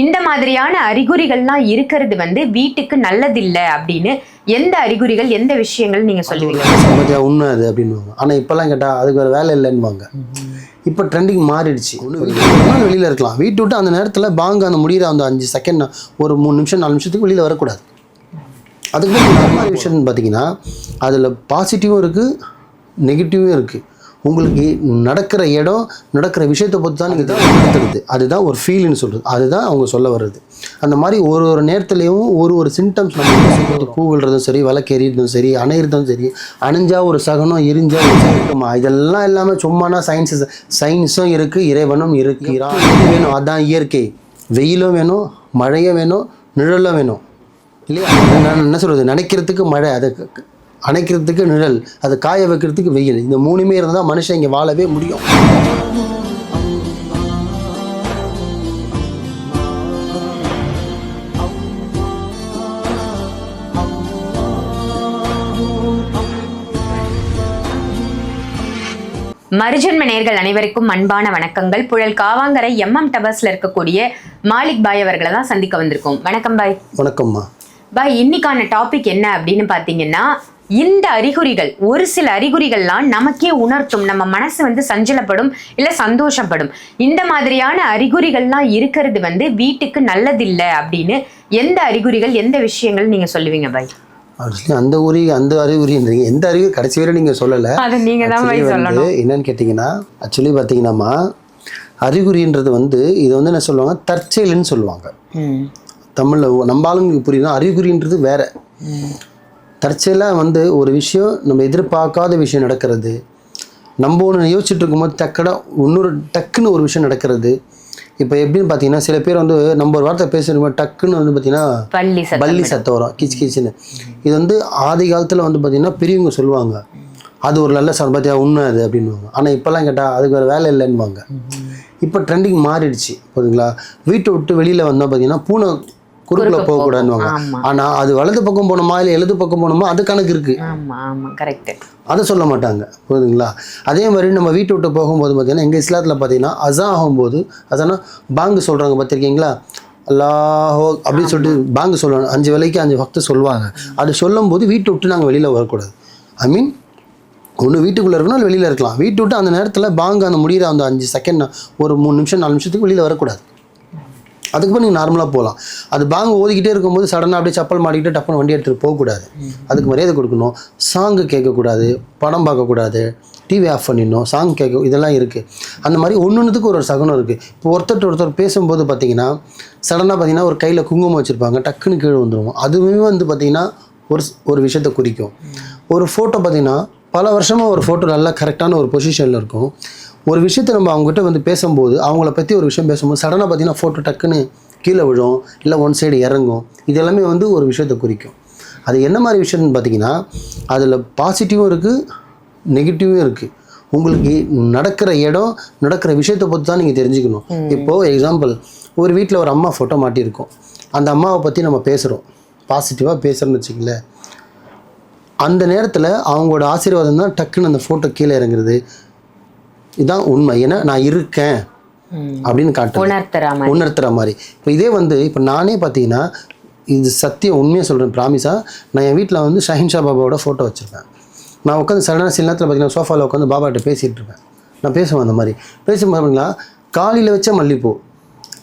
இந்த மாதிரியான அறிகுறிகள்லாம் இருக்கிறது வந்து வீட்டுக்கு நல்லதில்லை அப்படின்னு எந்த அறிகுறிகள் எந்த விஷயங்கள் நீங்க சொல்லுவீங்க? உண்மை அது அப்படின்னுவாங்க. ஆனால் இப்போல்லாம் கேட்டால் அதுக்கு வேறு வேலை இல்லைன்னுவாங்க. இப்போ ட்ரெண்டிங் மாறிடுச்சு. ஒன்று வெளியில் இருக்கலாம். வீட்டு விட்டு அந்த நேரத்தில் பாங்க அந்த முடிகிற அந்த அஞ்சு செகண்ட் ஒரு மூணு நிமிஷம் நாலு நிமிஷத்துக்கு வெளியில் வரக்கூடாது. அதுக்கு நார்மல் விஷயம்னு பார்த்தீங்கன்னா அதில் பாசிட்டிவும் இருக்குது நெகட்டிவும் இருக்குது உங்களுக்கு நடக்கிற இடம் நடக்கிற விஷயத்தை பொறுத்து தான் நீங்கள் தான் நடத்துறது. அதுதான் ஒரு ஃபீல்னு சொல்கிறது அதுதான் அவங்க சொல்ல வர்றது. அந்த மாதிரி ஒரு ஒரு நேரத்துலையும் ஒரு ஒரு சிம்டம்ஸ் நம்ம பூ விழுறதும் சரி விளக்கெறியதும் சரி அணையிறதும் சரி அணைஞ்சா ஒரு சகனம் எரிஞ்சா ஒரு சகனமா இதெல்லாம் இல்லாமல் சும்மானா சயின்ஸ் சயின்ஸும் இருக்குது இறைவனும் இருக்குது வேணும் அதான் இயற்கை. வெயிலும் வேணும் மழையும் வேணும் நிழலும் வேணும். இல்லையா? நான் என்ன சொல்கிறது நினைக்கிறதுக்கு மழை. அதை அணைக்கிறதுக்கு நிழல் அதை காய வைக்கிறதுக்கு வெயில். இந்த மூணுமே இருந்தால் மனுஷன் இங்கே வாழவே முடியும். மருஜன்ம நேர்கள் அனைவருக்கும் அன்பான வணக்கங்கள். புழல் காவாங்கரை எம்எம் டவர்ஸ்ல இருக்கக்கூடிய மாலிக் பாய் அவர்களை தான் சந்திக்க வந்திருக்கோம். வணக்கம் பாய். வணக்கம்மா. பாய் இன்னைக்கான டாபிக் என்ன அப்படின்னு பார்த்தீங்கன்னா இந்த அறிகுறிகள் ஒரு சில அறிகுறிகள்லாம் நமக்கே உணர்த்தும். நம்ம மனசு வந்து சஞ்சலப்படும் இல்ல சந்தோஷப்படும். இந்த மாதிரியான அறிகுறிகள்லாம் இருக்கிறது வந்து வீட்டுக்கு நல்லதில்லை அப்படின்னு எந்த அறிகுறிகள் எந்த விஷயங்கள் நீங்க சொல்லுவீங்க பாய்? ஆக்சுவலி அந்த ஊரி அந்த அறிகுறின்றீங்க எந்த அறிகுறி கடைசி வரை நீங்கள் சொல்லலை. அது நீங்க தான் வந்து என்னன்னு கேட்டிங்கன்னா ஆக்சுவலி பார்த்தீங்கன்னாம்மா அறிகுறின்றது வந்து இது வந்து என்ன சொல்லுவாங்க? தற்செயல்னு சொல்லுவாங்க. தமிழில் நம்ம ஆளுங்களுக்கு புரியுதுன்னா அறிகுறின்றது வேற. தற்செயலாக வந்து ஒரு விஷயம் நம்ம எதிர்பார்க்காத விஷயம் நடக்கிறது. நம்ம ஒன்று யோசிச்சுட்டு இருக்கும்போது டக்கடா இன்னொரு டக்குன்னு ஒரு விஷயம் நடக்கிறது. இப்போ எப்படின்னு பார்த்தீங்கன்னா சில பேர் வந்து நம்ம ஒரு வார்த்தை பேசுகிறோம் டக்குன்னு வந்து பார்த்தீங்கன்னா பள்ளி சத்தம் வரும். கிச் கிச்சுன்னு. இது வந்து ஆதி காலத்தில் வந்து பார்த்தீங்கன்னா பெரியவங்க சொல்லுவாங்க. அது ஒரு நல்ல சத்தம் பார்த்தியா உண்மை அது அப்படின்னுவாங்க. ஆனால் இப்போல்லாம் கேட்டால் அதுக்கு வேறு வேலை இல்லைன்னுவாங்க. இப்போ ட்ரெண்டிங் மாறிடுச்சு போதுங்களா வீட்டை விட்டு வெளியில் வந்தோம் பார்த்தீங்கன்னா பூனை குறுக்கில் குறுக்க போகக்கூடாதுன்னுவாங்க. ஆமா. ஆனால் அது வலது பக்கம் போகணுமா இல்லை எழுது பக்கம் போகணுமா அது கணக்கு கரெக்ட் அதை சொல்ல மாட்டாங்க. புரியுதுங்களா? அதே மாதிரி நம்ம வீட்டை விட்டு போகும்போது பார்த்தீங்கன்னா எங்கள் இஸ்லாத்தில் பார்த்தீங்கன்னா அசான் ஆகும்போது அசானா பாங்கு சொல்கிறாங்க பார்த்துருக்கீங்களா அல்லாஹோ அப்படின்னு சொல்லிட்டு பாங்கு சொல்லுவாங்க. அஞ்சு வேலைக்கு அஞ்சு வக்து சொல்லுவாங்க. அது சொல்லும்போது வீட்டை விட்டு நாங்கள் வெளியில் வரக்கூடாது. ஐ மீன் ஒன்று வீட்டுக்குள்ளே இருக்கணும் இல்லை வெளியில் இருக்கலாம். வீட்டு விட்டு அந்த நேரத்தில் பாங்கு அந்த முடிகிற அந்த அஞ்சு செகண்ட் ஒரு மூணு நிமிஷம் நாலு நிமிஷத்துக்கு வெளியில் வரக்கூடாது. அதுக்கப்புறம் நீங்கள் நார்மலாக போகலாம். அது பாங்கு ஓதிக்கிட்டே இருக்கும்போது சடனாக அப்படியே சப்பல் மாட்டிக்கிட்டு டப்புன்னு வண்டி எடுத்துகிட்டு போகக்கூடாது. அதுக்கு மரியாதை கொடுக்கணும். சாங்கு கேட்கக்கூடாது படம் பார்க்கக்கூடாது டிவி ஆஃப் பண்ணிடணும் சாங் கேட்க இதெல்லாம் இருக்குது அந்த மாதிரி ஒன்று ஒன்றுத்துக்கு ஒரு ஒரு சகுனம் இருக்குது இப்போ ஒருத்தர் ஒருத்தர் பேசும்போது பார்த்தீங்கன்னா சடனாக பார்த்தீங்கன்னா ஒரு கையில் குங்குமம் வச்சுருப்பாங்க டக்குன்னு கீழே வந்துடுவோம் அதுவுமே வந்து பார்த்தீங்கன்னா ஒரு ஸ்- ஒரு விஷயத்தை குறிக்கும். ஒரு ஃபோட்டோ பார்த்தீங்கன்னா பல வருஷமாக ஒரு ஃபோட்டோ நல்லா கரெக்டான ஒரு பொசிஷனில் இருக்கும். ஒரு விஷயத்தை நம்ம அவங்ககிட்ட வந்து பேசும்போது அவங்கள பற்றி ஒரு விஷயம் பேசும்போது சடனாக பார்த்தீங்கன்னா ஃபோட்டோ டக்குன்னு கீழே விழும் இல்லை ஒன் சைடு இறங்கும். இது எல்லாமே வந்து ஒரு விஷயத்தை குறிக்கும். அது என்ன மாதிரி விஷயம்னு பார்த்தீங்கன்னா அதில் பாசிட்டிவும் இருக்குது நெகட்டிவும் இருக்குது உங்களுக்கு நடக்கிற இடம் நடக்கிற விஷயத்தை பொறுத்து தான் நீங்கள் தெரிஞ்சுக்கணும். இப்போது எக்ஸாம்பிள் ஒரு வீட்டில் ஒரு அம்மா ஃபோட்டோ மாட்டியிருக்கோம். அந்த அம்மாவை பற்றி நம்ம பேசுகிறோம் பாசிட்டிவாக பேசுகிறோன்னு வச்சுக்கங்களேன். அந்த நேரத்தில் அவங்களோட ஆசீர்வாதம் தான் டக்குன்னு அந்த ஃபோட்டோ கீழே இறங்குறது. இதுதான் உண்மை. ஏன்னா நான் இருக்கேன் அப்படின்னு காட்டுறேன் உணர்த்துற மாதிரி. இப்போ இதே வந்து இப்போ நானே பார்த்தீங்கன்னா இது சத்தியம் உண்மையாக சொல்கிறேன் ப்ராமிஸாக நான் என் வீட்டில் வந்து ஷஹின்ஷா பாபாவோட ஃபோட்டோ வச்சுருப்பேன். நான் உட்காந்து சடனாக சில நேரத்தில் பார்த்தீங்கன்னா சோஃபாவில் உட்காந்து பாபாட்ட பேசிகிட்டு இருப்பேன். நான் பேசுவேன் அந்த மாதிரி. பேசும்போது பார்த்தீங்களா காலையில் வச்ச மல்லிப்பூ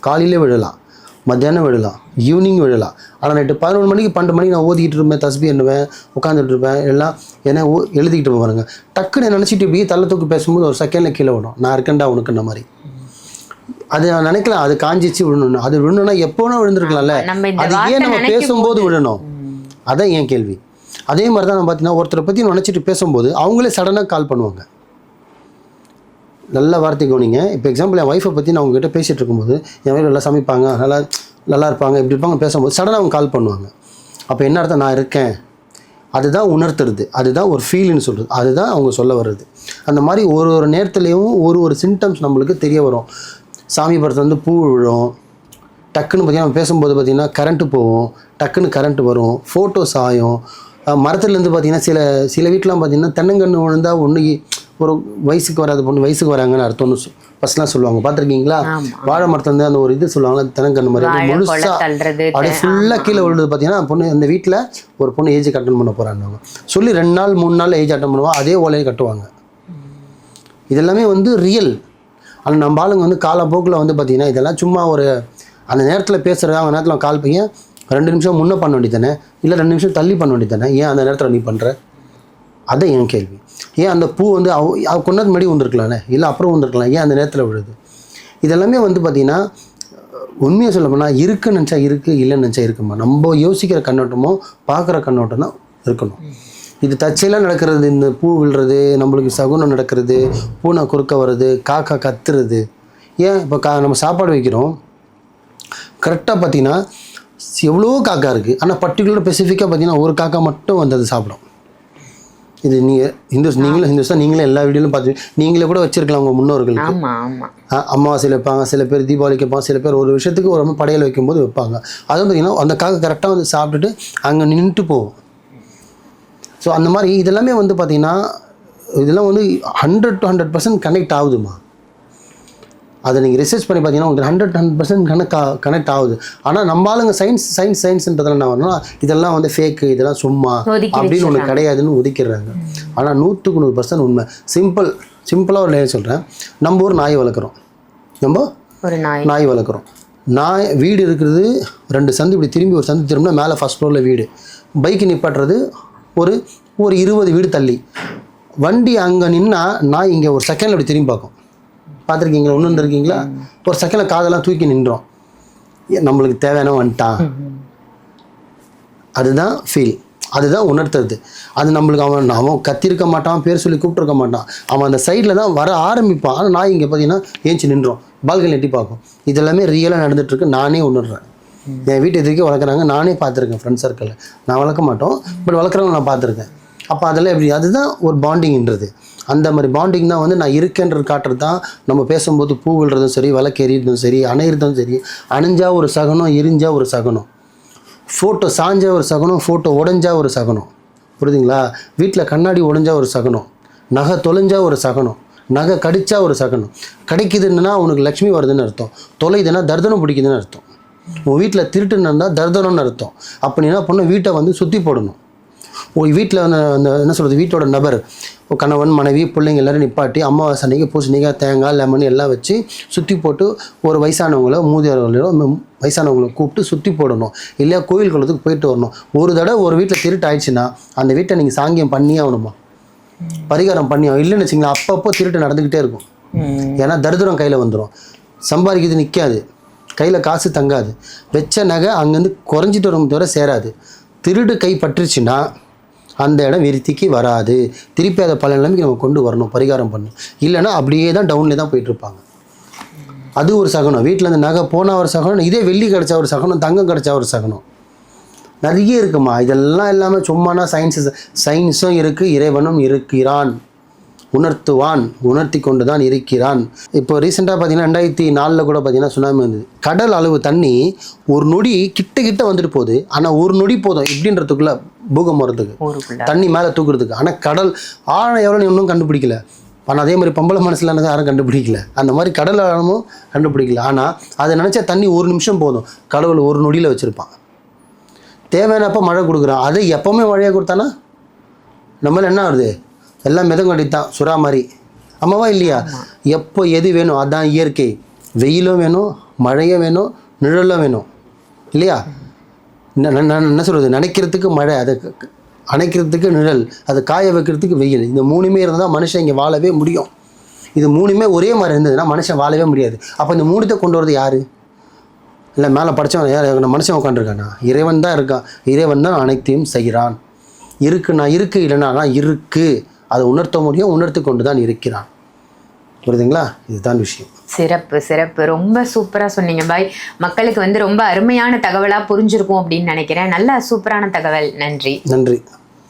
காலையிலே விழலாம். மத்தியானம் விழலாம் ஈவினிங் விழலாம் ஆனால் நைட்டு பதினொன்று மணிக்கு பன்னெண்டு மணிக்கு நான் ஓதிக்கிட்டு இருப்பேன் தஸ்பி எண்ணுவேன் உட்காந்துட்டு இருப்பேன் எல்லாம் என்ன ஓ எழுதிக்கிட்டு பாருங்க. டக்குன்னு நினச்சிட்டு இப்படியே தள்ள தூக்கி பேசும்போது ஒரு செகண்டில் கீழே விடும். நான் இருக்கேன்டா உனக்குன்ற மாதிரி. அது நான் நினைக்கலாம் அது காஞ்சிச்சு விழணும் அது விழணும்னா எப்போனா விழுந்திருக்கலாம்ல. நம்ம அது ஏன் நம்ம பேசும்போது விழணும் அதான் என் கேள்வி. அதே மாதிரி தான் நான் பார்த்தீங்கன்னா ஒருத்தரை பற்றி நினச்சிட்டு பேசும்போது அவங்களே சடனாக கால் பண்ணுவாங்க. நல்ல வார்த்தை கவனிங்க. இப்போ எக்ஸாம்பிள் என் ஒய்ஃபை பற்றி நான் உங்ககிட்ட பேசிகிட்டு இருக்கும்போது என் ஒய்ஃப் நல்லா சமைப்பாங்க நல்லா நல்லா இருப்பாங்க இப்படி இருப்பாங்க பேசும்போது சடனாக அவங்க கால் பண்ணுவாங்க. அப்போ என்ன அர்த்தம்? நான் இருக்கேன். அதுதான் உணர்த்துறது. அதுதான் ஒரு ஃபீல்னு சொல்கிறது அதுதான் அவங்க சொல்ல வர்றது. அந்த மாதிரி ஒரு ஒரு நேரத்துலேயும் ஒரு ஒரு சிம்டம்ஸ் நம்மளுக்கு தெரிய வரும். சாமி படத்தில் வந்து பூ விழும். டக்குன்னு பார்த்தீங்கன்னா பேசும்போது பார்த்திங்கன்னா கரண்ட்டு போகும். டக்குன்னு கரண்ட் வரும். ஃபோட்டோஸ் ஆயும் மரத்துலேருந்து பார்த்தீங்கன்னா சில சில வீட்டிலாம் பார்த்திங்கன்னா தென்னங்கன்று விழுந்தா ஒன்று ஒரு வயசுக்கு வராத பொண்ணு வயசுக்கு வராங்கன்னு அர்த்தம்னு ஃபர்ஸ்ட்லாம் சொல்லுவாங்க. பார்த்துருக்கீங்களா. வாழை மரத்துல அந்த ஒரு இது சொல்லுவாங்க தெனங்கண்ணு மாதிரி. முழுசா அப்படியே ஃபுல்லாக கீழே விழுது பார்த்தீங்கன்னா பொண்ணு அந்த வீட்டில் ஒரு பொண்ணு ஏஜ் அட்டன் பண்ண போகிறாங்க சொல்லி ரெண்டு நாள் மூணு நாள் ஏஜ் அட்டன் பண்ணுவா அதே ஓலையை கட்டுவாங்க. இதெல்லாமே வந்து ரியல் ஆனால் நம்ம ஆளுங்க வந்து காலப்போக்கில் வந்து பார்த்தீங்கன்னா இதெல்லாம் சும்மா ஒரு அந்த நேரத்தில் பேசுகிறது அந்த நேரத்தில் கால் பையன் ரெண்டு நிமிஷம் முன்ன பண்ண வேண்டியதானே இல்லை ரெண்டு நிமிஷம் தள்ளி பண்ண வேண்டியதானே ஏன் அந்த நேரத்தில் நீ பண்ணுற அதான் என் கேள்வி. ஏன் அந்த பூ வந்து அவ அவ கொண்டாந்து முன்னாடி வந்திருக்கலாம்ல இல்லை அப்புறம் வந்திருக்கலாம் ஏன் அந்த நேரத்தில் விழுது? இதெல்லாமே வந்து பார்த்திங்கன்னா உண்மையை சொல்ல போனால் இருக்குன்னு நினச்சா இருக்குது இல்லைன்னு நினச்சா இருக்குமா? நம்ம யோசிக்கிற கண்ணோட்டமோ பார்க்குற கண்ணோட்டம் தான் இருக்கணும். இது தச்சையெல்லாம் நடக்கிறது இந்த பூ விழுறது நம்மளுக்கு சகுனம் நடக்கிறது பூனை குறுக்க வர்றது காக்கா கத்துறது. ஏன்? இப்போ கா நம்ம சாப்பாடு வைக்கிறோம். கரெக்டாக பார்த்தீங்கன்னா எவ்வளோ காக்கா இருக்குது ஆனால் பர்டிகுலர் ஸ்பெசிஃபிக்காக பார்த்தீங்கன்னா ஒரு காக்கா மட்டும் வந்து அது சாப்பிடும். இது நீங்கள் ஹிந்துஸ் நீங்களும் ஹிந்துஸ் தான் நீங்களும் எல்லா வீடியோலும் பார்த்து நீங்களே கூட வச்சிருக்கலாம் உங்கள் அ- அமாவாசையில் வைப்பாங்க சில பேர் தீபாவளிக்கு வைப்பாங்க சில பேர் ஒரு விஷயத்துக்கு ஒரு படையல் வைக்கும்போது வைப்பாங்க. அதுவும் பார்த்தீங்கன்னா அந்த காக்கை கரெக்டாக வந்து சாப்பிட்டுட்டு அங்கே நின்றுட்டு போகும். ஸோ அந்த மாதிரி இதெல்லாமே வந்து பார்த்தீங்கன்னா இதெல்லாம் வந்து hundred to hundred percent connect ஆகுதுமா அதை நீங்கள் ரிசர்ச் பண்ணி பார்த்தீங்கன்னா உங்களுக்கு hundred hundred percent connect connect ஆகுது. ஆனால் நம்ம ஆளுங்க சயின்ஸ் சயின்ஸ் சயின்ஸ்ன்றதுல என்ன வரணும்னா இதெல்லாம் வந்து ஃபேக்கு இதெல்லாம் சும்மா அப்படின்னு ஒன்று கிடையாதுன்னு ஒதுக்கிடுறாங்க. ஆனால் நூற்றுக்கு நூறு பர்சன்ட் உண்மை. சிம்பிள் சிம்பிளாக ஒரு லேயர் சொல்கிறேன் நம்ம ஒரு நாய் வளர்க்குறோம். நம்ம ஒரு நாய். நாய் வளர்க்குறோம். நாய் வீடு இருக்கிறது ரெண்டு சந்து இப்படி திரும்பி ஒரு சந்து திரும்பினா மேலே ஃபஸ்ட் ஃப்ளோரில் வீடு. பைக்கு நிப்பாட்டுறது ஒரு ஒரு இருபது வீடு தள்ளி. வண்டி அங்கே நின்னா நாய் இங்கே ஒரு செகண்டில் இப்படி திரும்பி பார்க்கும். பார்த்துருக்கீங்களா? ஒன்று இருந்திருக்கீங்களா ஒரு செகண்டில் காதெல்லாம் தூக்கி நின்றோம் நம்மளுக்கு தேவையான வந்துட்டான் அதுதான் ஃபீல் அதுதான் உணர்த்துறது அது நம்மளுக்கு அவன் அவன் கத்திருக்க மாட்டான் பேர் சொல்லி கூப்பிட்டுருக்க மாட்டான். அவன் அந்த சைடில் தான் வர ஆரம்பிப்பான். ஆனால் நான் இங்கே பார்த்தீங்கன்னா ஏஞ்சி நின்றோம் பால்கனி எட்டி பார்க்கும். இதெல்லாமே ரியலாக நடந்துட்டுருக்கு நானே உணர்றேன். என் வீட்டு எதிர்க்கே வளர்க்குறாங்க. நானே பார்த்துருக்கேன் ஃப்ரெண்ட் சர்க்கிளில் நான் வளர்க்க மாட்டோம் பட் வளர்க்குறவங்க நான் பார்த்துருக்கேன். அப்போ அதெல்லாம் எப்படி? அதுதான் ஒரு பாண்டிங்ன்றது அந்த மாதிரி பாண்டிங் தான் வந்து நான் இருக்கேன்ற காட்டுறது தான் நம்ம பேசும்போது பூ விழுறதும் சரி விளக்கெறியதும் சரி அணையிறதும் சரி அணிஞ்சா ஒரு சகனம் எரிஞ்சா ஒரு சகனம். ஃபோட்டோ சாஞ்ச ஒரு சகனம் ஃபோட்டோ உடஞ்சா ஒரு சகனம். புரியுதுங்களா? வீட்டில் கண்ணாடி உடைஞ்சால் ஒரு சகனம். நகை தொலைஞ்சா ஒரு சகனம். நகை கடிச்சா ஒரு சகனம். கிடைக்குதுன்னா உனக்கு லக்ஷ்மி வருதுன்னு அர்த்தம். தொலைதுன்னா தர்தனம் பிடிக்குதுன்னு அர்த்தம். உன் வீட்டில் திருட்டுன்னு இருந்தால் தர்தனம்னு அர்த்தம். அப்போ என்ன பண்ணணும்? வீட்டை வந்து சுற்றி போடணும். உங்கள் வீட்டில் அந்த என்ன சொல்கிறது வீட்டோட நபர். கணவன் மனைவி பிள்ளைங்க எல்லாரும் நிப்பாட்டி அமாவாசை அன்னைக்கு பூசணிக்காய் தேங்காய் லெமன் எல்லாம் வச்சு சுற்றி போட்டு ஒரு வயசானவங்களோ மூதியவர்களோ ம், வயசானவங்களை கூப்பிட்டு சுற்றி போடணும். இல்லையா கோயில் குளத்துக்கு போயிட்டு வரணும். ஒரு தடவை ஒரு வீட்டில் திருட்டு ஆயிடுச்சுன்னா அந்த வீட்டை நீங்கள் சாங்கியம் பண்ணியே ஆகணுமா? பரிகாரம் பண்ணி. இல்லைன்னு வச்சுங்களேன் அப்பப்போ திருட்டு நடந்துக்கிட்டே இருக்கும். ஏன்னா தரித்திரம் கையில் வந்துடும் சம்பாதிக்கிறது நிற்காது கையில் காசு தங்காது. வெச்ச நகை அங்கேருந்து குறைஞ்சிட்டு வரும் தவிர சேராது. திருடு கை பட்டுருச்சுன்னா அந்த இடம் விருத்திக்கு வராது. திருப்பி அதை பல நிலைமைக்கு நம்ம கொண்டு வரணும் பரிகாரம் பண்ணணும். இல்லைன்னா அப்படியே தான் டவுன்லேயே தான் போயிட்டுருப்பாங்க அது ஒரு சகனம். வீட்டில் அந்த நகை போனால் ஒரு சகனம் இதே வெள்ளி கிடச்சா ஒரு சகனம் தங்கம் கிடச்சா ஒரு சகனம். நிறைய இருக்குமா? இதெல்லாம் இல்லாமல் சும்மானா சயின்ஸ் சயின்ஸும் இருக்குது இறைவனும் இருக்கிறான். உணர்த்துவான் உணர்த்தி கொண்டு தான் இருக்கிறான். இப்போ ரீசெண்டாக பார்த்தீங்கன்னா ரெண்டாயிரத்தி நாலில் கூட பார்த்தீங்கன்னா சுனாமி வந்தது. கடல் அளவு தண்ணி ஒரு நொடி கிட்ட கிட்ட வந்துட்டு போகுது. ஆனால் ஒரு நொடி போதும் இப்படின்றதுக்குள்ள பூகம் வரதுக்கு ஊருக்குள்ள. தண்ணி மேலே தூக்குறதுக்கு. ஆனால் கடல் ஆழம் எவ்வளோ இன்னும் கண்டுபிடிக்கல. ஆனால் அதே மாதிரி பொம்பளை மனசில் யாரும் கண்டுபிடிக்கல. அந்த மாதிரி கடல் ஆழமும் கண்டுபிடிக்கல. ஆனால் அதை நினச்சா தண்ணி ஒரு நிமிஷம் போதும். கடவுள் ஒரு நொடியில் வச்சுருப்பான். தேவையானப்போ மழை கொடுக்குறான். அதை எப்போவுமே மழையை கொடுத்தானா? நம்மள என்ன ஆகுது? எல்லாம் மிதங்கடி தான் சுறா மாதிரி. ஆமாவா இல்லையா? எப்போ எது வேணும் அதான் இயற்கை. வெயிலும் வேணும் மழையும் வேணும் நிழலும் வேணும். இல்லையா? என்ன சொல்கிறது நினைக்கிறதுக்கு மழை அதை அணைக்கிறதுக்கு நிழல் அதை காய வைக்கிறதுக்கு வெயில். இந்த மூணுமே இருந்தால் தான் மனுஷன் இங்கே வாழவே முடியும். இது மூணுமே ஒரே மாதிரி இருந்ததுன்னா மனுஷன் வாழவே முடியாது. அப்போ இந்த மூணுத்தை கொண்டு வரது யார்? இல்லை மேலே படித்தவன் யார் மனுஷன் உட்காந்துருக்கானா இறைவன் தான் இருக்கான். இறைவன் தான் அனைத்தையும் செய்கிறான். இருக்கு நான் இருக்கு இல்லைனா நான் இருக்கு. அதை உணர்த்த முடியும் உணர்த்தி கொண்டு தான் இருக்கிறான். புரியுதுங்களா? இதுதான் விஷயம். சிறப்பு சிறப்பு. ரொம்ப சூப்பரா சொன்னீங்க. பாய் மக்களுக்கு வந்து ரொம்ப அருமையான தகவலா புரிஞ்சிருக்கும் அப்படின்னு நினைக்கிறேன். நல்ல சூப்பரான தகவல். நன்றி. நன்றி.